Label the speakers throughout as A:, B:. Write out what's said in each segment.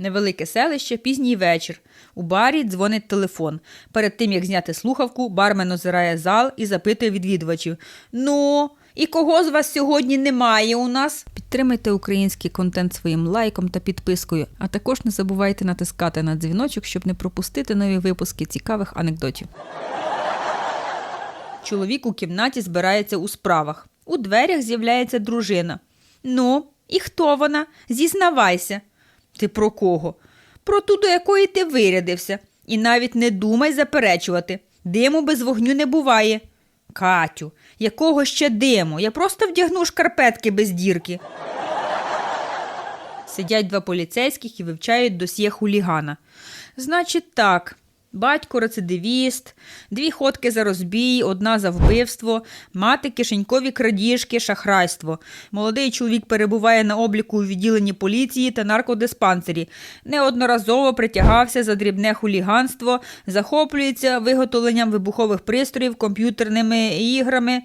A: Невелике селище, пізній вечір. У барі дзвонить телефон. Перед тим, як зняти слухавку, бармен озирає зал і запитує відвідувачів: Ну, і кого з вас сьогодні немає у нас? Підтримайте український контент своїм лайком та підпискою, а також не забувайте натискати на дзвіночок, щоб не пропустити нові випуски цікавих анекдотів. Чоловік у кімнаті збирається у справах. У дверях з'являється дружина. Ну, і хто вона? Зізнавайся. Ти про кого? Про ту, до якої ти вирядився. І навіть не думай заперечувати. Диму без вогню не буває. Катю, якого ще диму? Я просто вдягну шкарпетки без дірки. Сидять два поліцейських і вивчають досьє хулігана. Значить, так. Батько рецидивіст, дві ходки за розбій, одна за вбивство, мати кишенькові крадіжки, шахрайство. Молодий чоловік перебуває на обліку у відділенні поліції та наркодиспансері. Неодноразово притягався за дрібне хуліганство, захоплюється виготовленням вибухових пристроїв, комп'ютерними іграми.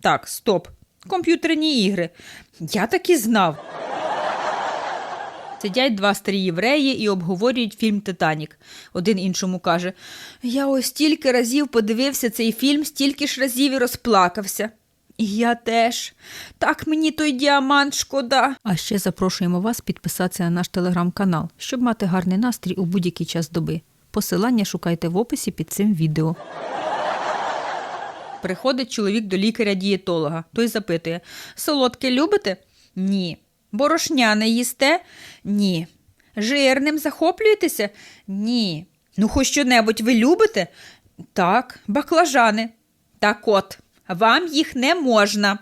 A: Так, стоп. Комп'ютерні ігри. Я так і знав. Сидять два старі євреї і обговорюють фільм Титанік. Один іншому каже: Я ось стільки разів подивився цей фільм, стільки ж разів і розплакався. І я теж. Так мені той діамант шкода. А ще запрошуємо вас підписатися на наш телеграм-канал, щоб мати гарний настрій у будь-який час доби. Посилання шукайте в описі під цим відео. Приходить чоловік до лікаря-дієтолога. Той запитує: Солодке любите? Ні. Борошняне їсте? Ні. Жирним захоплюєтеся? Ні. Ну, хоч що-небудь ви любите? Так, баклажани. Так от, вам їх не можна.